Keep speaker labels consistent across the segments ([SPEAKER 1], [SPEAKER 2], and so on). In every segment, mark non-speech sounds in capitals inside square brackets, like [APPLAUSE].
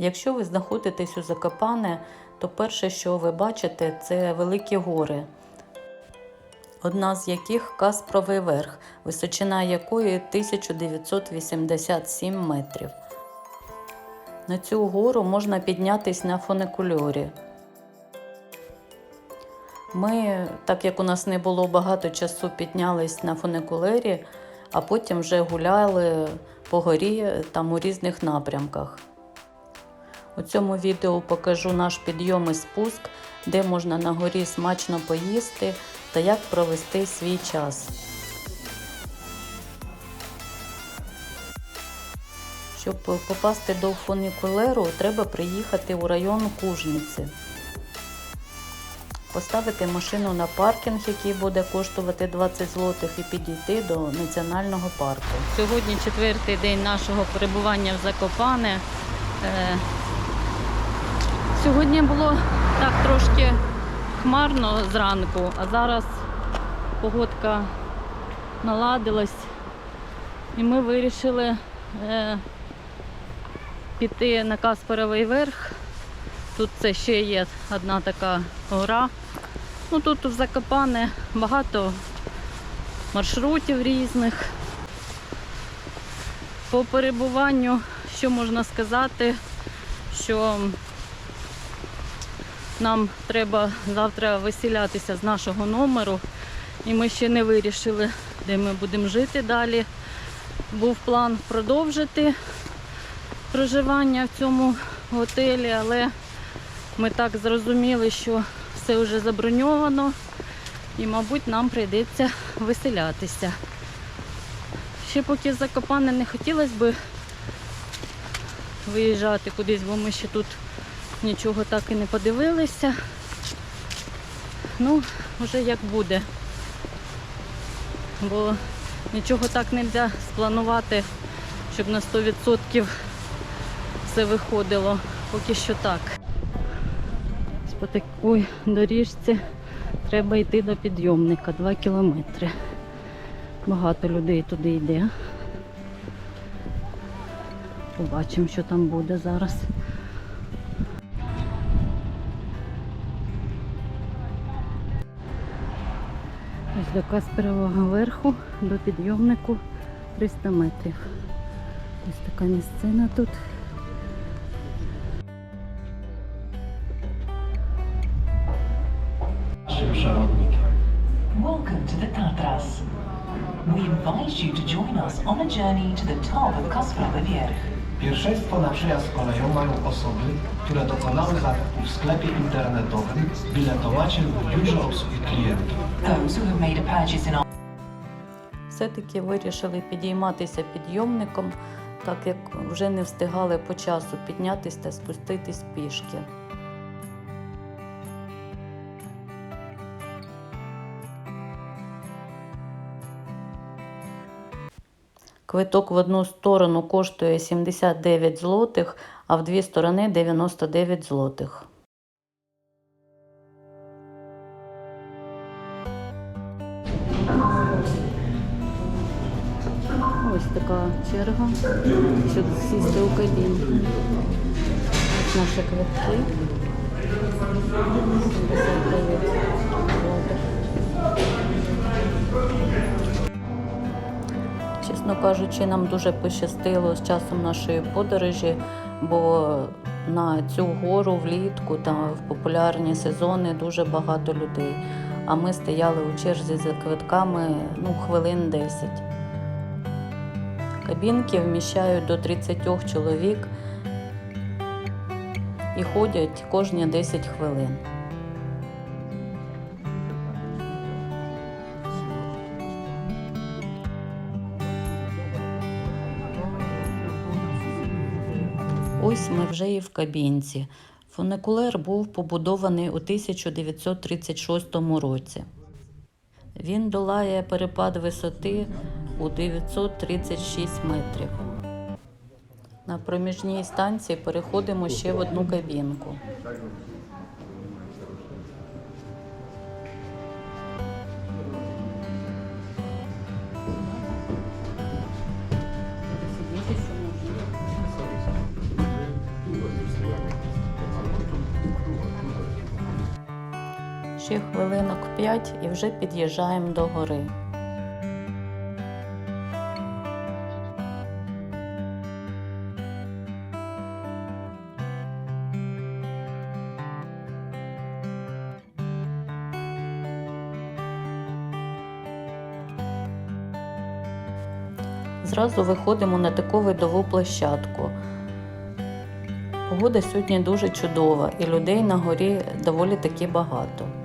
[SPEAKER 1] Якщо ви знаходитесь у Закопане, то перше, що ви бачите, це великі гори, одна з яких Каспровий верх, височина якої 1987 метрів. На цю гору можна піднятись на фуникульорі. Ми, так як у нас не було багато часу, піднялись на фуникулері, а потім вже гуляли по горі там у різних напрямках. У цьому відео покажу наш підйом і спуск, де можна на горі смачно поїсти та як провести свій час. Щоб попасти до фуникулеру, треба приїхати у район Кужниці. Поставити машину на паркінг, який буде коштувати 20 злотих, і підійти до національного парку. Сьогодні четвертий день нашого перебування в Закопане. Сьогодні було так трошки хмарно зранку, а зараз погодка наладилась, і ми вирішили е, піти на Каспаровий верх. Тут це ще є одна така гора. Ну тут в Закопане багато маршрутів різних. По перебуванню, що можна сказати, що нам треба завтра виселятися з нашого номеру, і ми ще не вирішили, де ми будемо жити далі. Був план продовжити проживання в цьому готелі, але ми так зрозуміли, що все вже заброньовано і, мабуть, нам прийдеться виселятися. Ще поки Закопане не хотілося б виїжджати кудись, бо ми ще тут нічого так і не подивилися. Ну, вже як буде. Бо нічого так не можна спланувати, щоб на 100% все виходило. Поки що так. По такій доріжці треба йти до підйомника 2 кілометри. Багато людей туди йде. Побачимо, що там буде зараз. До Касперового верху, до підйомнику 300 метрів. Ось така місцина тут.
[SPEAKER 2] Welcome to the Tatras. We invite you to join us on a journey to the top of Kasprowy Wierch.
[SPEAKER 3] Pierwszeństwo na przejazd koleją mają osoby, które dokonały zakupu w sklepie internetowym, biletomacie lub biurze obsługi klientów.
[SPEAKER 1] Все-таки вирішили підійматися підйомником, так як вже не встигали по часу піднятися та спуститись пішки. Квиток в одну сторону коштує 79 злотих, а в дві сторони 99 злотих. Ось така черга, щоб сісти у кабіну. Ось наші квитки. Чесно кажучи, нам дуже пощастило з часом нашої подорожі, бо на цю гору влітку та в популярні сезони дуже багато людей. А ми стояли у черзі за квитками ну, хвилин 10. Кабінки вміщають до 30 чоловік і ходять кожні 10 хвилин. Ось ми вже і в кабінці. Фуникулер був побудований у 1936 році. Він долає перепад висоти у 936 метрів. На проміжній станції переходимо ще в одну кабінку. Хвилинок 5 і вже під'їжджаємо до гори. Зразу виходимо на таку видову площадку. Погода сьогодні дуже чудова і людей на горі доволі таки багато.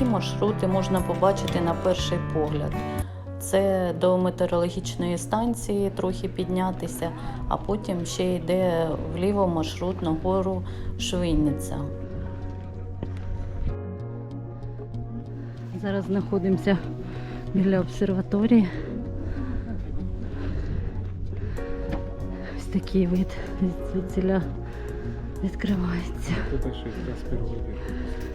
[SPEAKER 1] Які маршрути можна побачити на перший погляд? Це до метеорологічної станції трохи піднятися, а потім ще йде вліво маршрут на гору Швинниця. Зараз знаходимося біля обсерваторії. Ось такий вид звідсіля відкривається.
[SPEAKER 4] Это 61 век.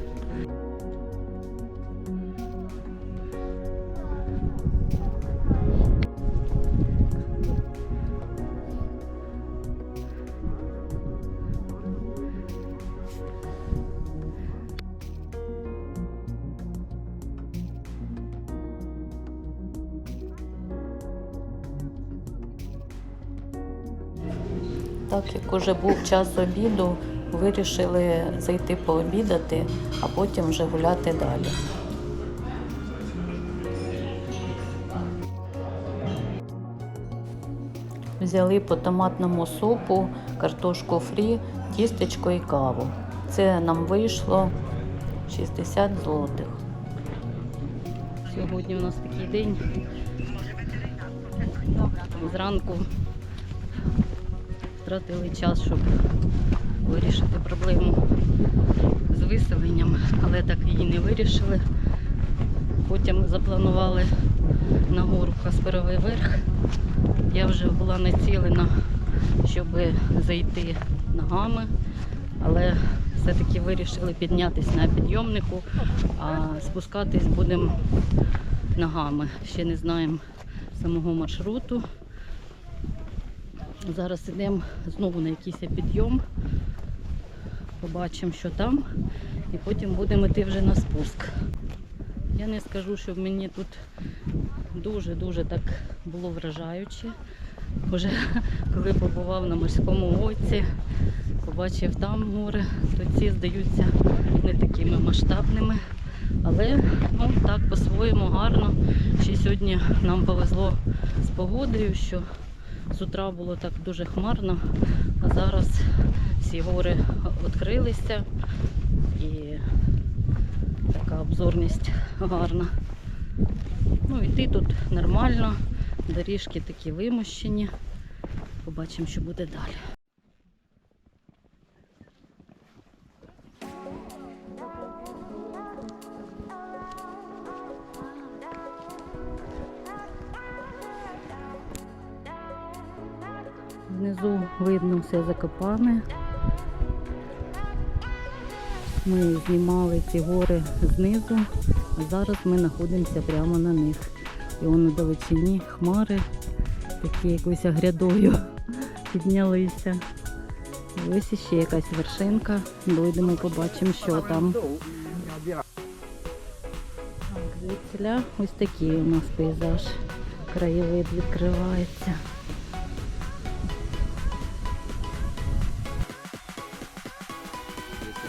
[SPEAKER 1] Як уже був час обіду, вирішили зайти пообідати, а потім вже гуляти далі. Взяли по томатному супу, картошку фрі, тістечко і каву. Це нам вийшло 60 злотих. Сьогодні у нас такий день. Зранку втратили час, щоб вирішити проблему з виселенням, але так її не вирішили. Потім запланували на гору Касперовий верх. Я вже була націлена, щоб зайти ногами, але все-таки вирішили піднятися на підйомнику, а спускатись будемо ногами. Ще не знаємо самого маршруту. Зараз йдемо знову на якийсь підйом. Побачимо, що там, і потім будемо йти вже на спуск. Я не скажу, що мені тут дуже-дуже так було вражаюче. Вже коли побував на морському оці, побачив там гори, то ці здаються не такими масштабними. Але ну, так по-своєму гарно. Ще сьогодні нам повезло з погодою, що з утра було так дуже хмарно, а зараз всі гори відкрилися і така обзорність гарна. Ну, йти тут нормально, доріжки такі вимощені. Побачимо, що буде далі. Видно все закопане. Ми знімали ці гори знизу, а зараз ми знаходимося прямо на них. І воно далечині хмари, такі якоюсь грядою [LAUGHS] піднялися. Ось іще якась вершинка. Дойдемо, побачимо, що там. Звідсіля ось такий у нас пейзаж. Краєвид відкривається.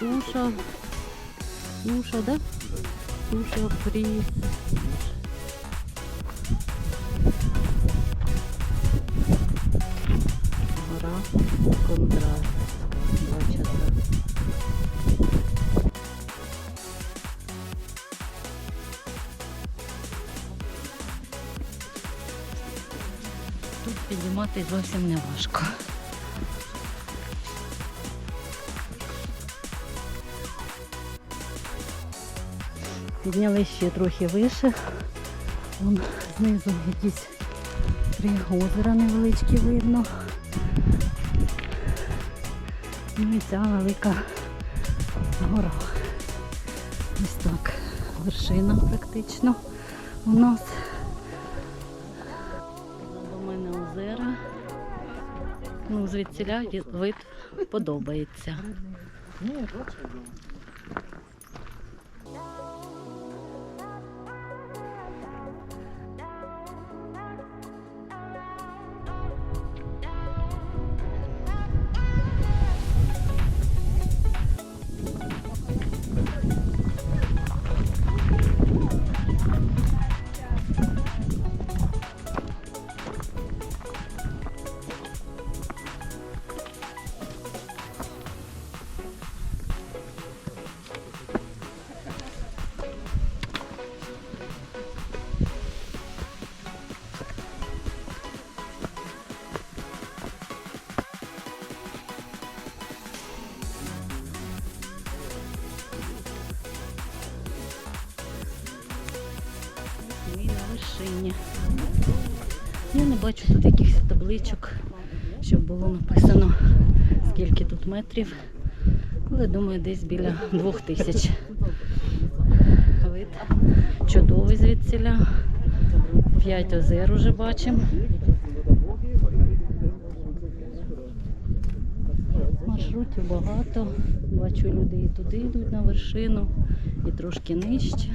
[SPEAKER 1] Суша. Суша, да? Суша, фриз. Гора. Бачите. Тут підіймати зовсім не важко. Підняли ще трохи вище. Вон знизу якісь три озера невеличкі видно. Ну і ця велика гора. Ось так вершина практично у нас. До мене озера. Ну, звідсіля вид подобається. Було написано, скільки тут метрів. Але думаю, десь біля двох тисяч. Вид чудовий звідсіля. П'ять озер уже бачимо. Маршрутів багато. Бачу, люди і туди йдуть на вершину, і трошки нижче.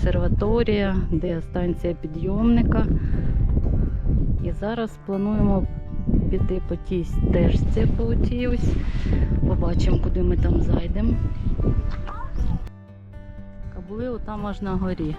[SPEAKER 1] Обсерваторія, де станція підйомника. І зараз плануємо піти по тій стежці по тій ось. Побачимо, куди ми там зайдемо. Кабули отам аж на горі.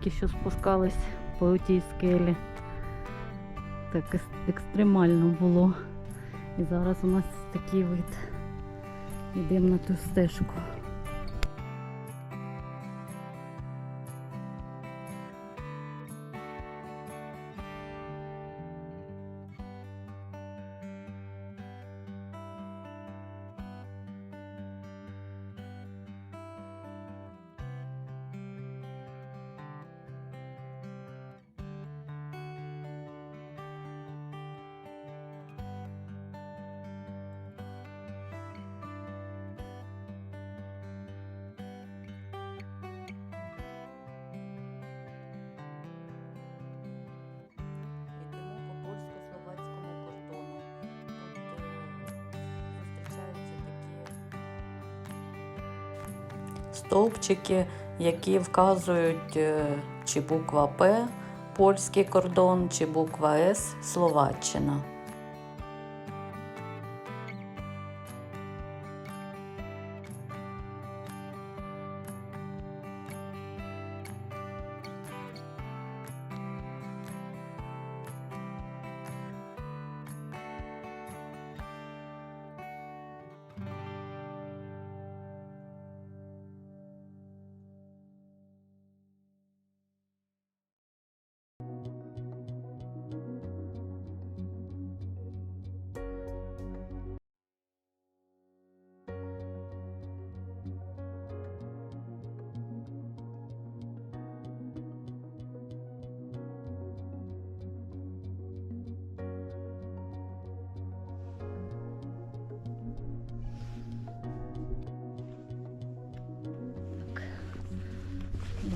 [SPEAKER 1] Тільки що спускались по тій скелі. Так екстремально було. І зараз у нас такий вид. Йдемо на ту стежку. Стовпчики, які вказують, е, чи буква П польський кордон, чи буква С Словаччина.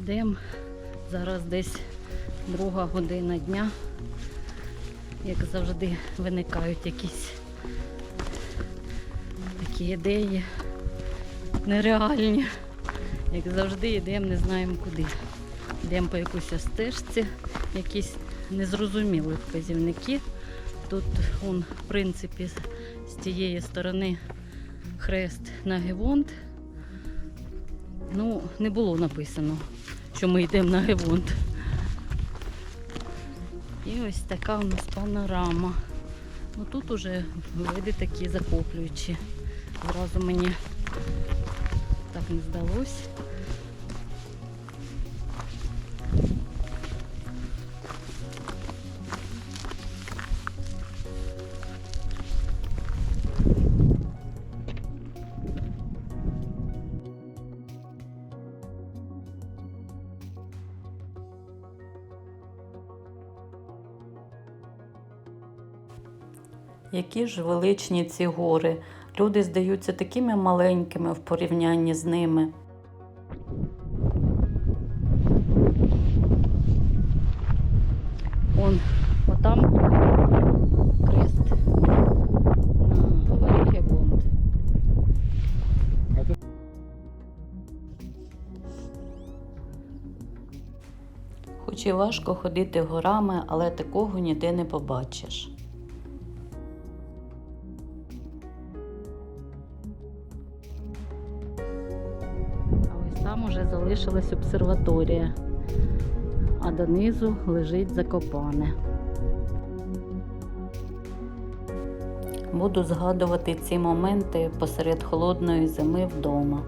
[SPEAKER 1] Йдемо. Зараз десь друга година дня. Як завжди виникають якісь такі ідеї нереальні. Як завжди йдемо, не знаємо куди. Йдемо по якійсь стежці, якісь незрозумілі вказівники Тут, он, в принципі, з- тієї сторони хрест на Гевонт. Ну, не було написано, що ми йдемо на Гевонт. І ось така у нас панорама. Ну тут уже види такі захоплюючі. Зразу мені так не здалось. Які ж величні ці гори. Люди здаються такими маленькими в порівнянні з ними. Он, отам крест на.
[SPEAKER 4] А це
[SPEAKER 1] Хоч і важко ходити горами, але такого ніде не побачиш. Залишилась обсерваторія, а донизу лежить Закопане. Буду згадувати ці моменти посеред холодної зими вдома.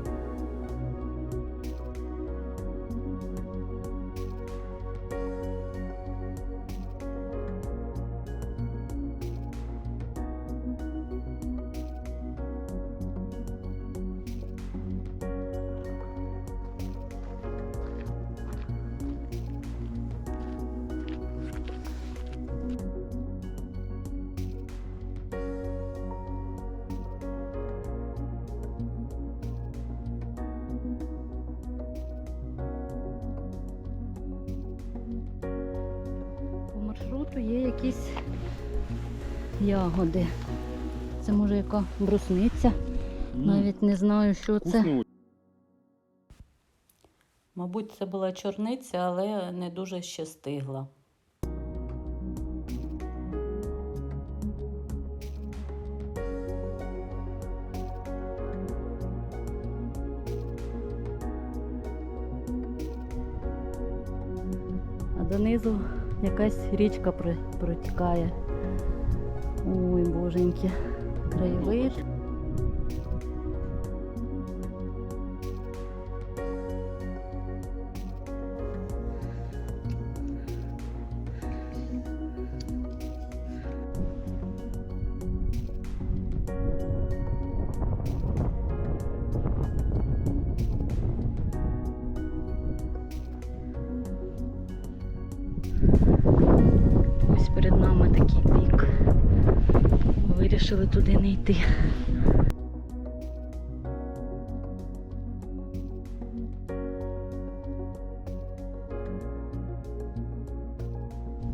[SPEAKER 1] Якісь ягоди. Це може яка брусниця. Навіть не знаю, що це. Мабуть, це була чорниця, але не дуже ще стигла. А донизу якась річка про- протікає. Ой, боженьки, краєвид. Йти.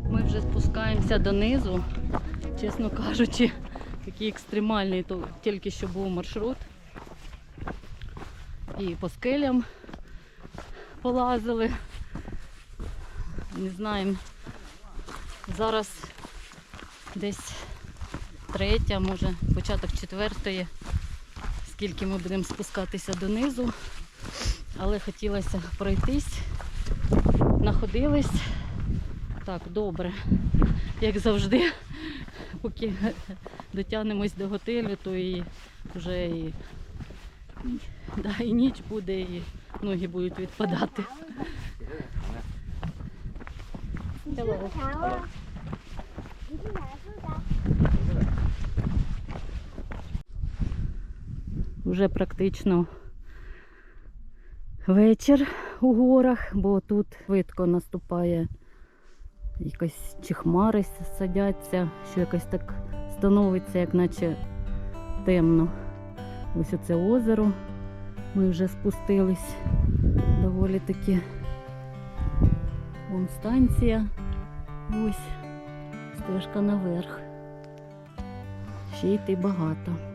[SPEAKER 1] Ми вже спускаємося донизу. Чесно кажучи, такий екстремальний, то тільки що був маршрут. І по скелям полазили. Не знаємо, Зараз десь третя, може початок четвертої, скільки ми будемо спускатися донизу. Але хотілося пройтись, находились. Так, добре. Як завжди, поки дотягнемось до готелю, то і вже і, да, і ніч буде, і ноги будуть відпадати. Hello. Вже практично вечір у горах, бо тут швидко наступає якось чи хмари садяться, що якось так становиться, як наче темно. Ось оце озеро. Ми вже спустились доволі таки. Вон станція. Ось стежка наверх. Ще йти багато.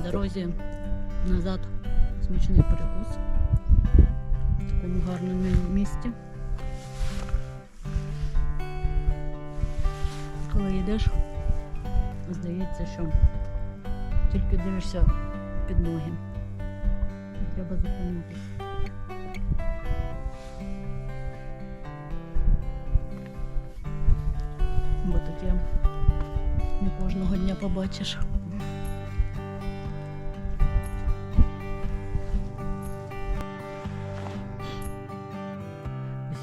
[SPEAKER 1] В дорозі назад смачний перекус. В такому гарному місці. коли йдеш, здається, що тільки дивишся під ноги. Треба зупинитися. Бо таке не кожного дня побачиш.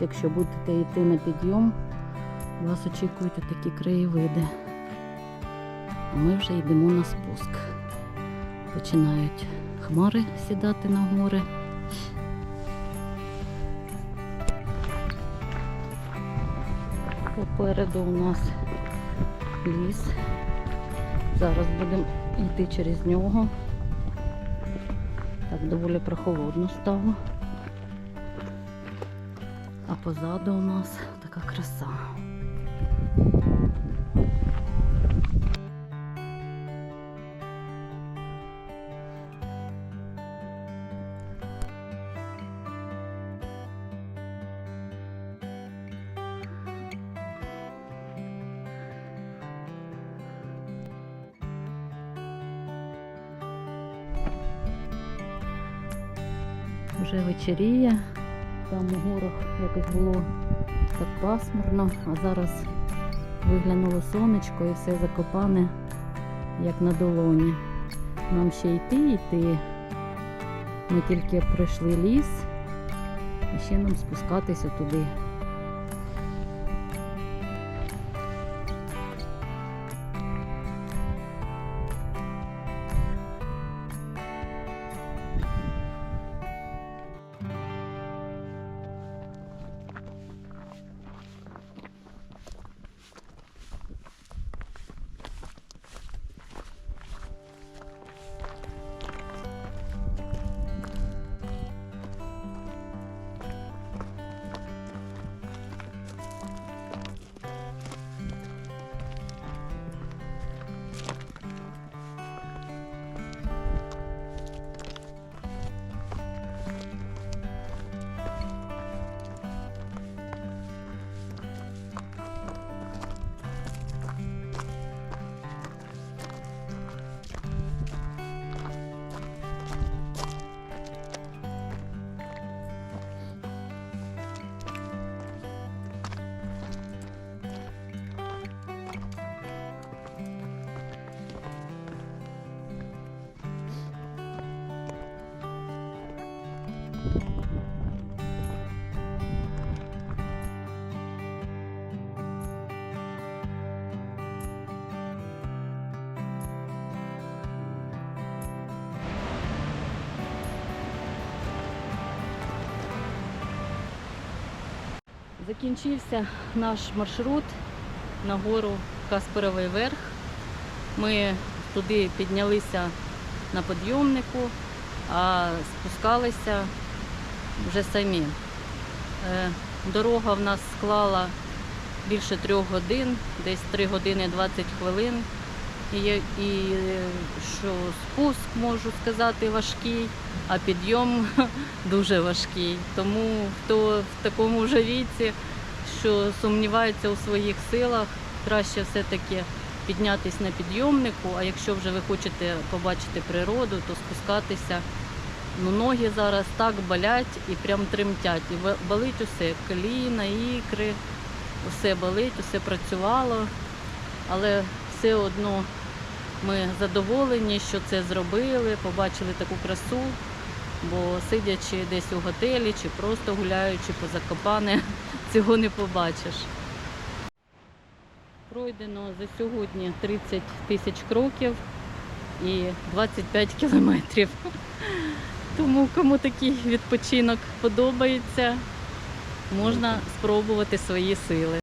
[SPEAKER 1] Якщо будете йти на підйом, вас очікують такі краєвиди. А ми вже йдемо на спуск. Починають хмари сідати на гори. Попереду у нас ліс. Зараз будемо йти через нього. Так, доволі прохолодно стало. Позаду у нас така краса. Вже вечеріє. Там у горах якось було так пасмурно, а зараз виглянуло сонечко і все закопане, як на долоні. Нам ще йти йти. Ми тільки пройшли ліс, і ще нам спускатися туди. Закінчився наш маршрут на гору Касперовий верх. Ми туди піднялися на підйомнику, а спускалися вже самі. Е, Дорога в нас склала більше трьох годин, десь 3 години 20 хвилин. І, що спуск, можу сказати, важкий, а підйом [LAUGHS] дуже важкий. Тому хто в такому вже віці, що сумнівається у своїх силах, краще все-таки піднятися на підйомнику, а якщо вже ви хочете побачити природу, то спускатися. Ну, ноги зараз так болять і прям тремтять. І болить усе, коліна, ікри, усе болить, усе працювало. Але все одно ми задоволені, що це зробили, побачили таку красу, бо сидячи десь у готелі чи просто гуляючи по Закопане, [LAUGHS] цього не побачиш. Пройдено за сьогодні 30 тисяч кроків і 25 кілометрів. [LAUGHS] Тому кому такий відпочинок подобається, можна спробувати свої сили.